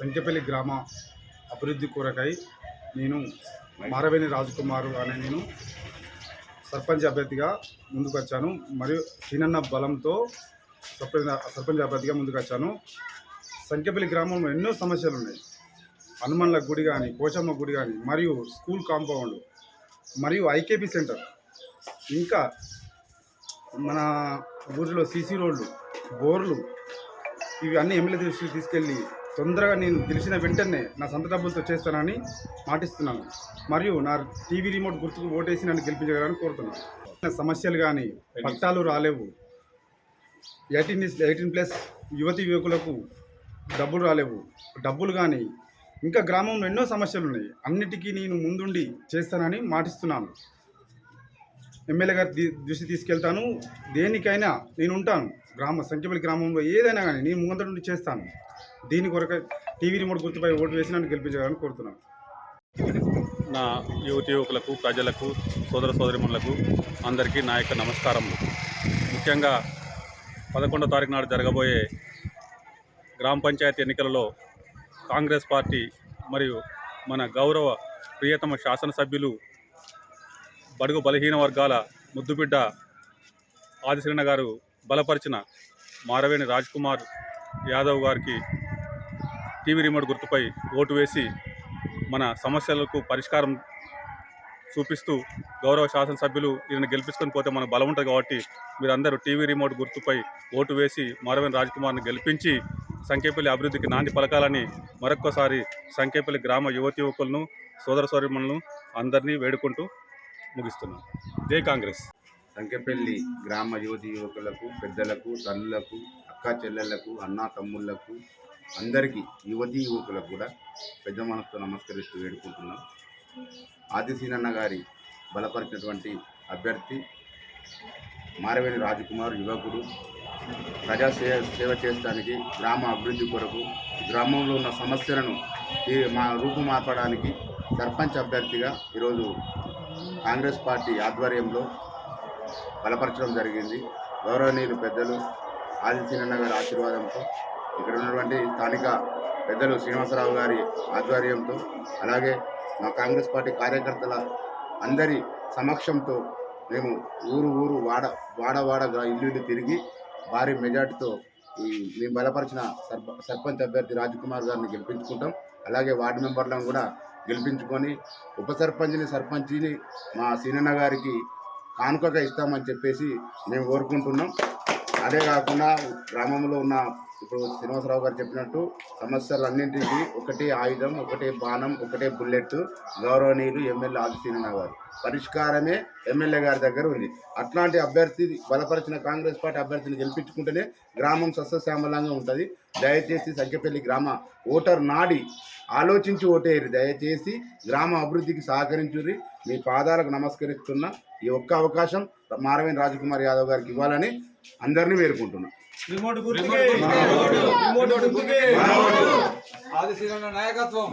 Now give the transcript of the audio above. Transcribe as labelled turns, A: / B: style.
A: సంఖ్యపల్లి గ్రామ అభివృద్ధి కొరకై నేను మారవేణి రాజకుమార్ అనే నేను సర్పంచ్ అభ్యర్థిగా ముందుకు వచ్చాను. మరియు సీనన్న బలంతో సర్పంచ్ సర్పంచ్ అభ్యర్థిగా ముందుకు వచ్చాను. సంఖ్యపల్లి గ్రామంలో ఎన్నో సమస్యలు ఉన్నాయి. హనుమన్ల గుడి కానీ పోచమ్మ గుడి కానీ మరియు స్కూల్ కాంపౌండ్ మరియు ఐకేపీ సెంటర్. ఇంకా మన ఊరిలో సీసీ రోడ్లు బోర్లు ఇవి అన్ని ఎమ్మెల్యే దృష్టికి తీసుకెళ్ళి తొందరగా నేను గెలిచిన వెంటనే నా సొంత డబ్బులతో చేస్తానని మాటిస్తున్నాను. మరియు నా టీవీ రిమోట్ గుర్తుకు ఓటేసి నన్ను గెలిపించగలని కోరుతున్నాను. నా సమస్యలు కానీ పట్టాలు రాలేవు. ఎయిటీన్ ఎయిటీన్ ప్లస్ యువతి యువకులకు డబ్బులు రాలేవు. డబ్బులు కానీ ఇంకా గ్రామంలో ఎన్నో సమస్యలు ఉన్నాయి. అన్నిటికీ నేను ముందుండి చేస్తానని మాటిస్తున్నాను. ఎమ్మెల్యే గారి దృష్టి తీసుకెళ్తాను. దేనికైనా నేను ఉంటాను. గ్రామ సంఖ్యపల్లి గ్రామంలో ఏదైనా కానీ నేను ముందర నుండి చేస్తాను. దీని కొరకు టీవీ రిమోట్ గుర్తుపై ఓటు వేసి నన్ను గెలిపించాలని కోరుతున్నాను.
B: నా యువతి యువకులకు ప్రజలకు సోదర సోదరిమణులకు అందరికీ నా యొక్క నమస్కారములు. ముఖ్యంగా పదకొండో తారీఖు నాడు జరగబోయే గ్రామ పంచాయతీ ఎన్నికలలో కాంగ్రెస్ పార్టీ మరియు మన గౌరవ ప్రియతమ శాసనసభ్యులు బడుగు బలహీన వర్గాల ముద్దుబిడ్డ ఆదిశ్రీణ గారు బలపరిచిన మారవేణి రాజ్ కుమార్ యాదవ్ గారికి టీవీ రిమోట్ గుర్తుపై ఓటు వేసి మన సమస్యలకు పరిష్కారం చూపిస్తూ గౌరవ శాసనసభ్యులు ఈయన గెలిపించుకొని పోతే మనకు బలం ఉంటుంది కాబట్టి మీరందరూ టీవీ రిమోట్ గుర్తుపై ఓటు వేసి మారవేణి రాజ్కుమార్ని గెలిపించి సంకేపల్లి అభివృద్ధికి నాంది పలకాలని మరొక్కసారి సంకేపల్లి గ్రామ యువతి యువకులను సోదర సోదరిమణులను అందరినీ వేడుకుంటూ ముగిస్తున్నాను జై కాంగ్రెస్.
C: సంకెపల్లి గ్రామ యువతి యువకులకు పెద్దలకు తల్లులకు అక్క చెల్లెళ్ళకు అన్నా తమ్ముళ్ళకు అందరికీ యువతి యువకులకు కూడా పెద్ద మనసుతో నమస్కరిస్తూ వేడుకుంటున్నాం. ఆదిశీనన్న గారి బలపరిచినటువంటి అభ్యర్థి మారవేణి రాజకుమార్ యువకుడు ప్రజా సేవ సేవ చేయడానికి గ్రామ అభివృద్ధి కొరకు గ్రామంలో ఉన్న సమస్యలను మా మా రూపుమాపడానికి సర్పంచ్ అభ్యర్థిగా ఈరోజు కాంగ్రెస్ పార్టీ ఆధ్వర్యంలో బలపరచడం జరిగింది. గౌరవనీయులు పెద్దలు ఆదిత్యనారాయణ గారి ఆశీర్వాదంతో ఇక్కడ ఉన్నటువంటి స్థానిక పెద్దలు శ్రీనివాసరావు గారి ఆధ్వర్యంతో అలాగే మా కాంగ్రెస్ పార్టీ కార్యకర్తల అందరి సమక్షంతో మేము ఊరు ఊరు వాడ వాడ వాడ గ్రా- ఇల్లు ఇల్లు తిరిగి భారీ మెజార్టీతో ఈ మేము బలపరిచిన సర్ప సర్పంచ్ అభ్యర్థి రాజ్కుమార్ గారిని గెలిపించుకుంటాం. అలాగే వార్డు మెంబర్లను కూడా గెలిపించుకొని ఉప సర్పంచ్ని సర్పంచిని మా సీనన్న గారికి కానుకగా ఇస్తామని చెప్పేసి మేము కోరుకుంటున్నాం. అదే కాకుండా గ్రామంలో ఉన్న ఇప్పుడు శ్రీనివాసరావు గారు చెప్పినట్టు సమస్యలన్నింటికి ఒకటే ఆయుధం ఒకటే బాణం ఒకటే బుల్లెట్ గౌరవనీయులు ఎమ్మెల్యే ఆదిశీనన్న గారు. పరిష్కారమే ఎమ్మెల్యే గారి దగ్గర ఉంది. అట్లాంటి అభ్యర్థి బలపరిచిన కాంగ్రెస్ పార్టీ అభ్యర్థిని గెలిపించుకుంటేనే గ్రామం సస్యశ్యామలంగా ఉంటుంది. దయచేసి సంఖ్యపల్లి గ్రామ ఓటర్ నాడి ఆలోచించి ఓటేయరు. దయచేసి గ్రామ అభివృద్ధికి సహకరించుర్రి. మీ పాదాలకు నమస్కరిస్తున్న ఈ ఒక్క అవకాశం మారవేణి రాజకుమార్ యాదవ్ గారికి ఇవ్వాలని అందరినీ
D: ఆదిశీలన నాయకత్వం.